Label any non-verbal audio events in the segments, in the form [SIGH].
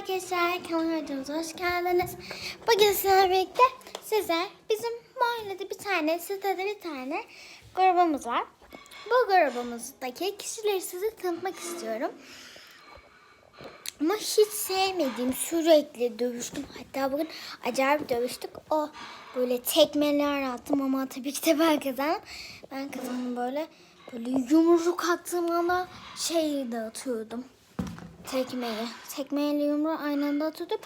arkadaşlar, kanalıma videomuza hoş geldiniz. Bugün sizlerle birlikte size bizim mahallede bir tane, sitede bir tane grubumuz var. Bu grubumuzdaki kişileri size tanıtmak istiyorum. Ama hiç sevmediğim sürekli dövüştüm. Hatta bugün acayip dövüştük. O böyle tekmeler attım ama tabii ki de ben kazandım. Ben kazandım böyle. Böyle yumruk attığım anda şeyi de atıyordum. Tekmeyi. Tekmeyle yumruğu aynı anda atıyordum.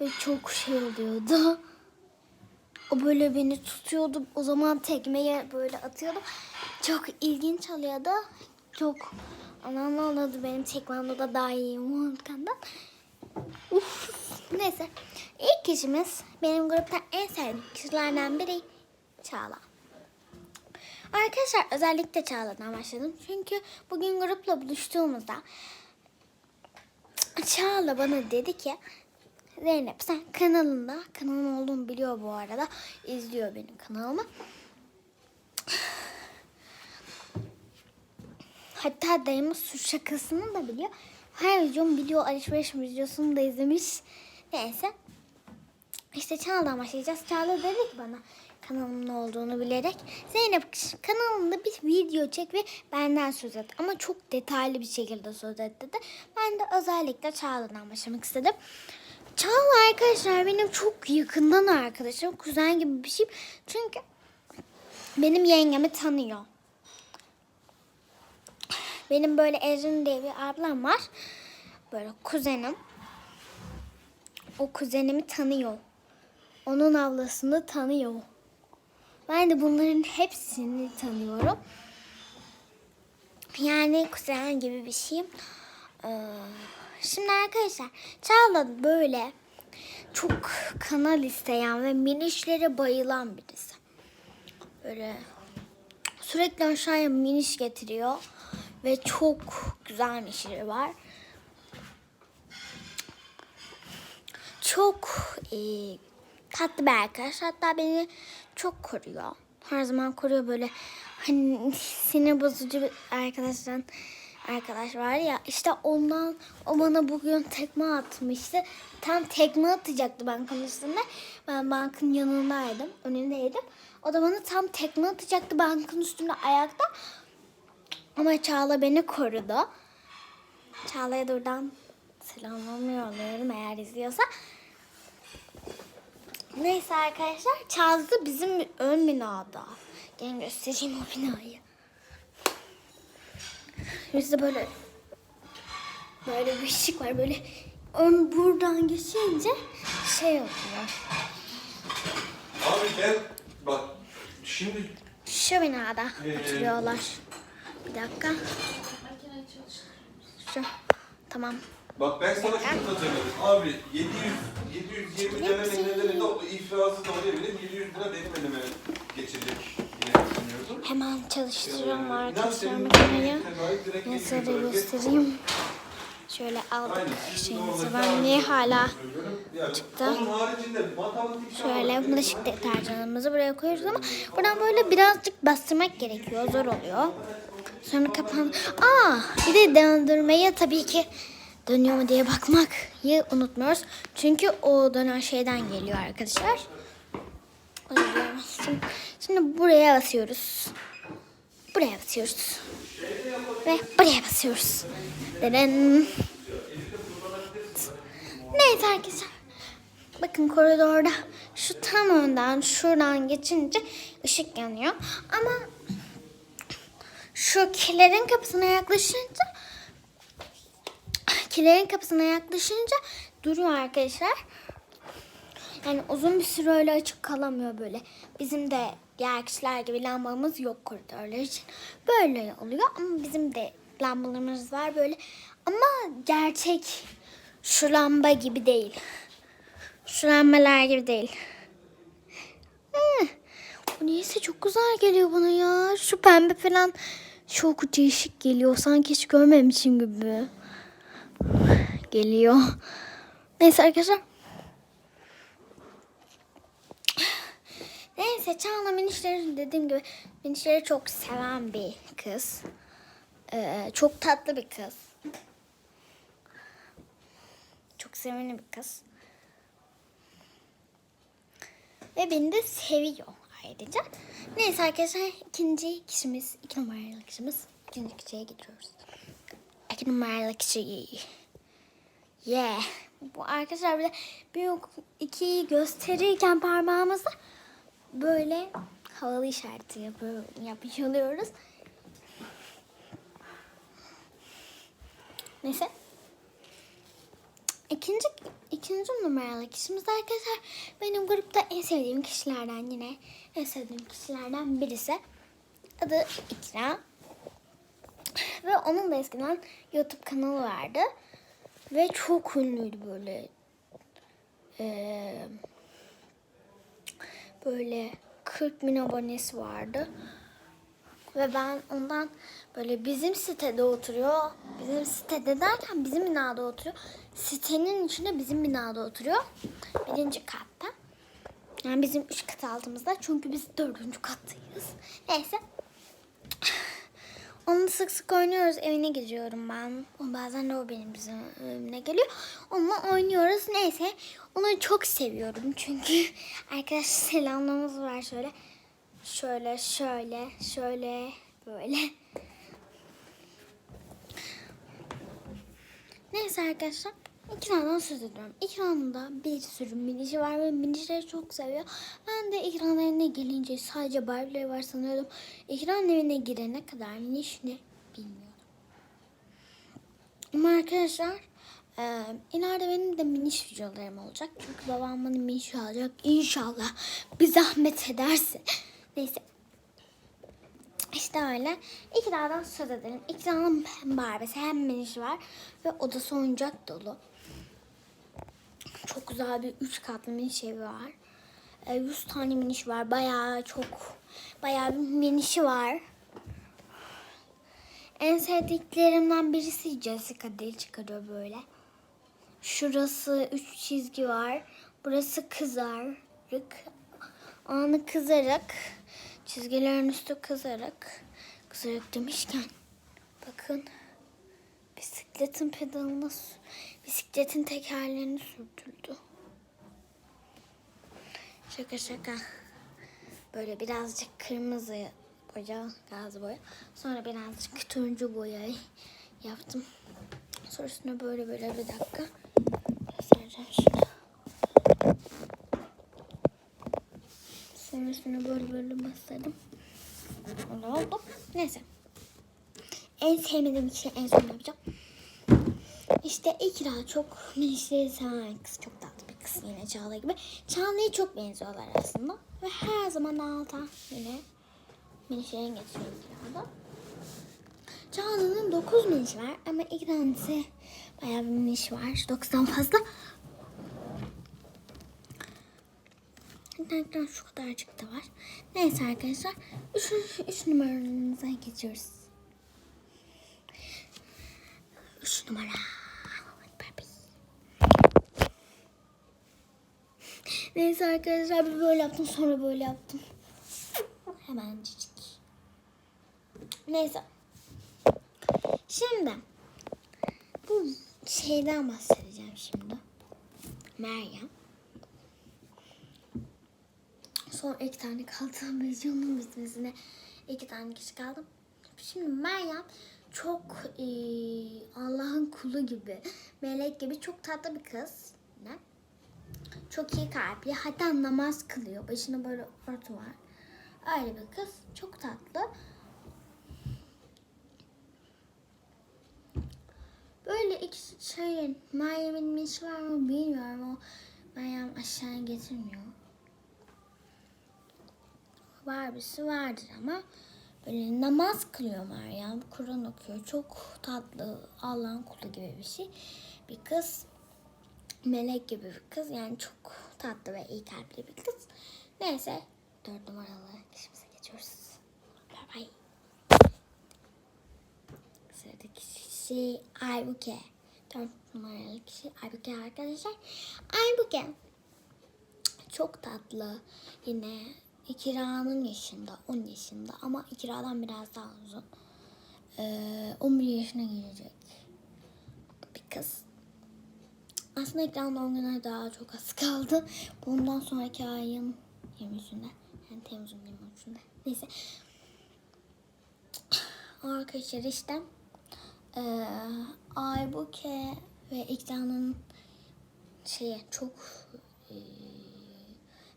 Ve çok şey oluyordu. O böyle beni tutuyordu. O zaman tekmeye böyle atıyordum. Çok ilginç oluyordu. Çok anlamlı oluyordu benim tekvandoda daha iyi Muhammed'den. Uf. Neyse. İlk kişimiz benim grupta en sevdiğim kişilerden biri Çağla. Arkadaşlar özellikle Çağla'dan başladım. Çünkü bugün grupla buluştuğumuzda Çağla bana dedi ki Zeynep sen kanalında kanalım olduğunu biliyor bu arada. izliyor benim kanalımı. Hatta dayımın suç şakasını da biliyor. Her videomu biliyor. Alışveriş videosunu da izlemiş. Neyse. İşte Çağla'dan başlayacağız. Çağla dedi ki bana kanalımın olduğunu bilerek. Zeynep kanalında bir video çek ve benden söz et. Ama çok detaylı bir şekilde söz et dedi. Ben de özellikle Çağla'dan başlamak istedim. Çağla arkadaşlar benim çok yakından arkadaşım. Kuzen gibi bir şey. Çünkü benim yengemi tanıyor. Benim böyle Ecrin diye bir ablam var. Böyle kuzenim. O kuzenimi tanıyor. Onun ablasını tanıyor. Ben de bunların hepsini tanıyorum. Yani kuzen gibi bir şeyim. Ee, şimdi arkadaşlar Çağla böyle çok kanal isteyen ve minişlere bayılan birisi. Böyle sürekli aşağıya miniş getiriyor ve çok güzel minişleri var. Çok e, tatlı bir arkadaş. Hatta beni çok koruyor. Her zaman koruyor böyle. Hani [LAUGHS] sinir bozucu bir arkadaştan arkadaş var ya işte ondan o bana bugün tekme atmıştı. Tam tekme atacaktı bankanın üstünde. Ben bankın yanındaydım, önündeydim. O da bana tam tekme atacaktı bankın üstünde ayakta. Ama Çağla beni korudu. Çağla'ya da buradan selamlarımı yolluyorum eğer izliyorsa. Neyse arkadaşlar da bizim ön binada. Gelin göstereyim o binayı. Bizde böyle böyle bir ışık var böyle ön buradan geçince şey oluyor. Abi gel bak şimdi Şu binada Ee, oturuyorlar. Bir dakika. Şu. Tamam. bak ben sana şunu hatırladım. Abi 700 720 lira nedeninde o ifrazı söyleyebilirim. 700 lira benim elime geçecek diye düşünüyordum. Hemen çalıştırıyorum inan arkadaşlar makineyi. Nasıl da göstereyim. Şöyle aldık şeyimizi. Ben niye hala çıktı. Şöyle bulaşık deterjanımızı buraya koyuyoruz ama buradan böyle birazcık bastırmak gerekiyor. Zor oluyor. Sonra kapan. Aa, bir de döndürmeye tabii ki dönüyor mu diye bakmayı unutmuyoruz. Çünkü o dönen şeyden geliyor arkadaşlar. Şimdi, buraya basıyoruz. Buraya basıyoruz. Ve buraya basıyoruz. Denen. Neyse arkadaşlar. Bakın koridorda şu tam önden şuradan geçince ışık yanıyor. Ama şu kilerin kapısına yaklaşınca kilerin kapısına yaklaşınca duruyor arkadaşlar. Yani uzun bir süre öyle açık kalamıyor böyle. Bizim de diğer kişiler gibi lambamız yok koridorlar için. Böyle oluyor ama bizim de lambalarımız var böyle. Ama gerçek şu lamba gibi değil. Şu lambalar gibi değil. Hı, bu neyse çok güzel geliyor bana ya. Şu pembe falan çok değişik geliyor. Sanki hiç görmemişim gibi. Geliyor. [LAUGHS] Neyse arkadaşlar. Neyse Çağla minişleri dediğim gibi minişleri çok seven bir kız. Ee, çok tatlı bir kız. Çok sevimli bir kız. Ve beni de seviyor ayrıca. Neyse arkadaşlar ikinci kişimiz, iki numaralı kişimiz. ikinci kişiye gidiyoruz. İki numaralı kişi. Yeah. Bu arkadaşlar bir de büyük ikiyi gösterirken parmağımızla böyle havalı işareti yapıyor, yapıyoruz. Neyse. İkinci, ikinci numaralı kişimiz arkadaşlar benim grupta en sevdiğim kişilerden yine en sevdiğim kişilerden birisi. Adı İkra. Ve onun da eskiden YouTube kanalı vardı. Ve çok ünlüydü böyle. Ee, böyle 40 bin abonesi vardı. Ve ben ondan böyle bizim sitede oturuyor. Bizim sitede derken bizim binada oturuyor. Sitenin içinde bizim binada oturuyor. Birinci katta. Yani bizim üç kat altımızda. Çünkü biz dördüncü kattayız. Neyse. Onu sık sık oynuyoruz. Evine gidiyorum ben. O bazen de o benim bizim evime geliyor. Onunla oynuyoruz. Neyse. Onu çok seviyorum. Çünkü [LAUGHS] arkadaş selamlarımız var şöyle. Şöyle, şöyle, şöyle, böyle. Neyse arkadaşlar. İkran'dan söz ediyorum. İkran'da bir sürü minişi var ve minişleri çok seviyor. Ben de İkran evine gelince sadece Barbie'leri var sanıyordum. İkran evine girene kadar miniş ne bilmiyorum. Ama arkadaşlar e, ileride benim de miniş videolarım olacak. Çünkü babam bana miniş alacak. İnşallah bir zahmet ederse. Neyse. İşte öyle. İkra'dan söz edelim. İkra'nın hem Barbie'si hem minişi var. Ve odası oyuncak dolu. Güzel bir üç katlı miniş evi var. E, 100 tane miniş var. Bayağı çok. Bayağı bir minişi var. En sevdiklerimden birisi Jessica dil çıkarıyor böyle. Şurası üç çizgi var. Burası kızarık. Anı kızarık. Çizgilerin üstü kızarık. Kızarık demişken bakın bisikletin pedalına bisikletin tekerlerini sürdürdü. Şaka şaka. Böyle birazcık kırmızı boya, gaz boya. Sonra birazcık turuncu boyayı yaptım. Sonrasında böyle böyle bir dakika göstereceğim şimdi. Sonrasında böyle böyle bastırdım. Öyle oldu. Neyse. En sevmediğim şey en son yapacağım. İşte İkra çok minişleri seven kız. Çok tatlı bir kız yine Çağla gibi. Çağla'ya çok benziyorlar aslında. Ve her zaman alta yine minişlerini getiriyor İkra'da. Çağla'nın 9 miniş var ama İkra'nın ise bayağı bir miniş var. 9'dan fazla. İnternetten şu kadarcık da var. Neyse arkadaşlar. 3 üç numaramıza geçiyoruz. 3 numara. Neyse arkadaşlar bir böyle yaptım sonra böyle yaptım. Hemen cicik. Neyse. Şimdi bu şeyden bahsedeceğim şimdi. Meryem. Son iki tane kaldı. Videonun bitmesine iki tane kişi kaldı. Şimdi Meryem çok eee, Allah'ın kulu gibi, melek gibi çok tatlı bir kız. Çok iyi kalpli. Hatta namaz kılıyor. Başında böyle örtü var. Öyle bir kız. Çok tatlı. Böyle iki şey Meryem'in işi var mı bilmiyorum. O Meryem aşağıya getirmiyor. Barbie'si vardır ama böyle namaz kılıyor Meryem. Kur'an okuyor. Çok tatlı Allah'ın kulu gibi bir şey. Bir kız. Melek gibi bir kız. Yani çok tatlı ve iyi kalpli bir kız. Neyse. Dört numaralı kişimize geçiyoruz. Bye bye. Sıradaki kişi Aybuke. Dört numaralı kişi Aybuke arkadaşlar. Aybuke çok tatlı. Yine İkira'nın yaşında, 10 yaşında ama İkira'dan biraz daha uzun. Ee, 11 yaşına gelecek bir kız. Aslında ekran doğum gününe daha çok az kaldı. Bundan sonraki ayın 23'ünde. Yani Temmuz'un 23'ünde. Neyse. Arkadaşlar işte eee Aybuke ve ekranın şeye çok eee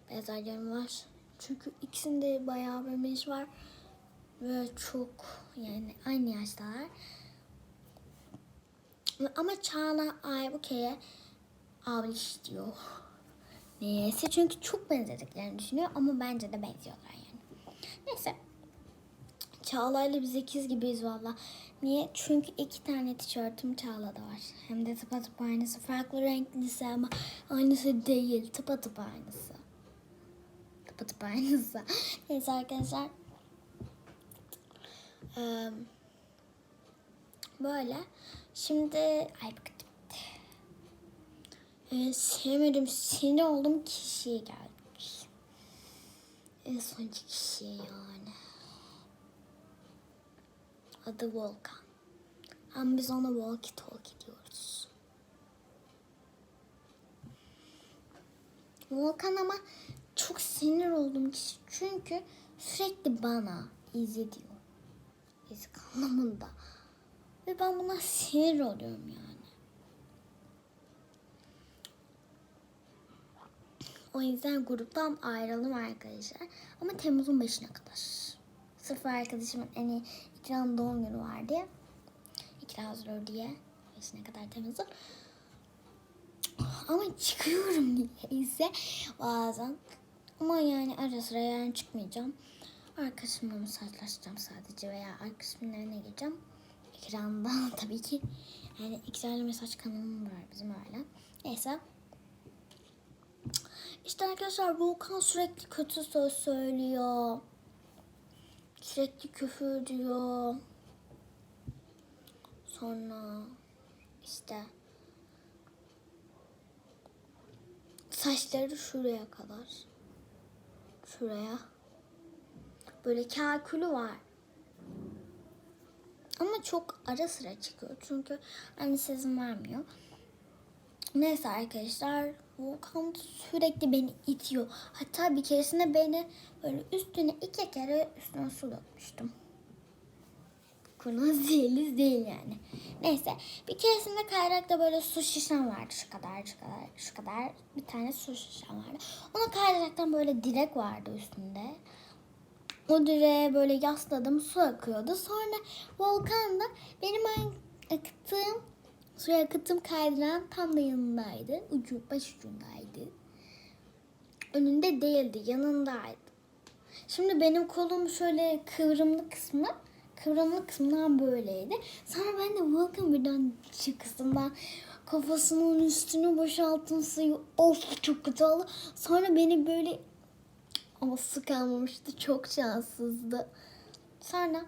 benzerlerim var. Çünkü ikisinde bayağı bir benz var. Ve çok yani aynı yaştalar. Ama Çağla Aybuke'ye abliş diyor. Neyse çünkü çok benzediklerini düşünüyor ama bence de benziyorlar yani. Neyse. Çağla'yla biz ikiz gibiyiz valla. Niye? Çünkü iki tane tişörtüm Çağla'da var. Hem de tıpatıp aynısı. Farklı renklisi ama aynısı değil. Tıpatıp aynısı. Tıpatıp aynısı. [LAUGHS] Neyse arkadaşlar. Eee, böyle. Şimdi ay Ee, sevmedim, sinir oldum kişiye geldik. En sonuncu kişiye yani. Adı Volkan. Ama biz ona walkie talkie diyoruz. Volkan ama çok sinir oldum kişi. Çünkü sürekli bana izle diyor. İzik anlamında. Ve ben buna sinir oluyorum yani. O yüzden gruptan ayrıldım arkadaşlar. Ama Temmuz'un 5'ine kadar. Sırf arkadaşımın en iyi ikram doğum günü var diye. İkram hazırlıyor diye. 5'ine kadar Temmuz'un. Ama çıkıyorum [LAUGHS] niyeyse bazen. Ama yani ara sıra yani çıkmayacağım. Arkadaşımla mesajlaşacağım sadece veya arkadaşımın evine gideceğim. Ekranda [LAUGHS] tabii ki. Yani ekranlı mesaj kanalım var bizim öyle. Neyse. İşte arkadaşlar Volkan sürekli kötü söz söylüyor. Sürekli küfür diyor. Sonra işte saçları şuraya kadar. Şuraya. Böyle kakülü var. Ama çok ara sıra çıkıyor. Çünkü annesi izin vermiyor. Neyse arkadaşlar. Volkan sürekli beni itiyor. Hatta bir keresinde beni böyle üstüne iki kere üstüne su dökmüştüm. Kurnaz değiliz değil yani. Neyse bir keresinde kayrakta böyle su şişem vardı şu kadar şu kadar şu kadar bir tane su şişem vardı. Ona kayraktan böyle direk vardı üstünde. O direğe böyle yasladım su akıyordu. Sonra Volkan da benim akıttığım suya akıttığım kaydıran tam da yanındaydı. Ucu baş ucundaydı. Önünde değildi yanındaydı. Şimdi benim kolum şöyle kıvrımlı kısmı kıvrımlı kısmından böyleydi. Sonra ben de Volkan birden şu kısımdan kafasının üstünü boşalttım suyu. Of çok kötü oldu. Sonra beni böyle ama su kalmamıştı. Çok şanssızdı. Sonra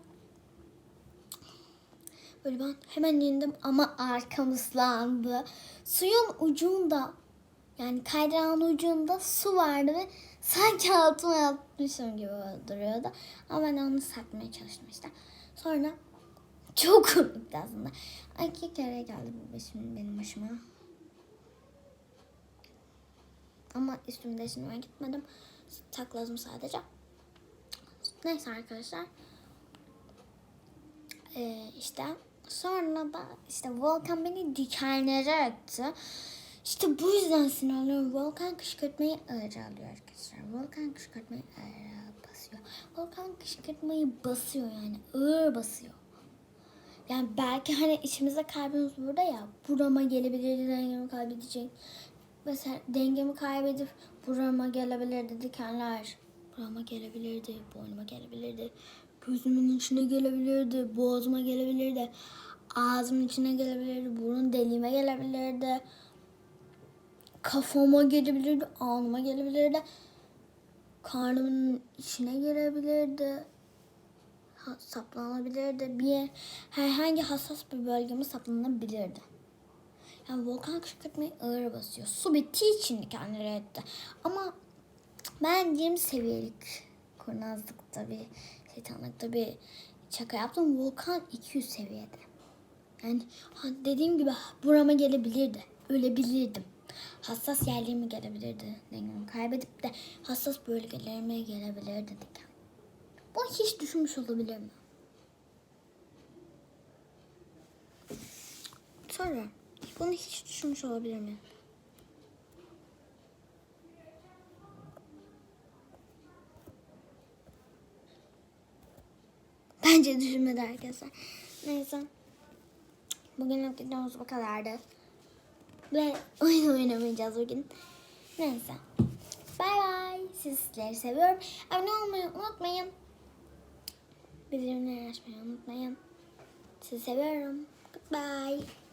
böyle ben hemen indim ama arkam ıslandı. Suyun ucunda yani kaydırağın ucunda su vardı ve sanki altıma yatmışım gibi duruyordu. Ama ben onu saklamaya çalıştım işte. Sonra çok komikti aslında. İki kere geldi bu başım benim başıma. Ama üstümü değiştirmeye gitmedim. Takladım sadece. Neyse arkadaşlar. Ee, işte sonra da işte Volkan beni dikenlere attı. İşte bu yüzden sinirleniyorum. Volkan kışkırtmayı ağır alıyor arkadaşlar. Volkan kışkırtmayı ağır basıyor. Volkan kışkırtmayı basıyor yani ağır basıyor. Yani belki hani içimizde kalbimiz burada ya burama gelebilir, dengemi kaybedecek. Mesela dengemi kaybedip burama gelebilirdi dikenler. Burama gelebilirdi, boynuma gelebilirdi. Gözümün içine gelebilirdi, boğazıma gelebilirdi. Ağzımın içine gelebilirdi, burun deliğime gelebilirdi. Kafama gelebilirdi, alnıma gelebilirdi. Karnımın içine gelebilirdi. Saplanabilirdi. Bir herhangi hassas bir bölgeme saplanabilirdi. Yani volkan kışkırtmayı ağır basıyor. Su bittiği için kendileri etti. Ama ben 20 seviyelik kurnazlıkta bir şeytanlıkta bir şaka yaptım. Volkan 200 seviyede. Yani dediğim gibi burama gelebilirdi. ölebilirdim. Hassas yerlerime gelebilirdi. Dengemi kaybedip de hassas bölgelerime gelebilirdi diken. Bunu hiç düşünmüş olabilir mi? Sonra bunu hiç düşünmüş olabilir mi? Bence düşünmedi arkadaşlar. Neyse. Bugünlük videomuz bu kadardı. Ve [LAUGHS] oyun oynamayacağız bugün. Neyse. Bay bay. Sizleri seviyorum. Abone olmayı unutmayın. Bildirimleri açmayı unutmayın. Sizi seviyorum. Goodbye.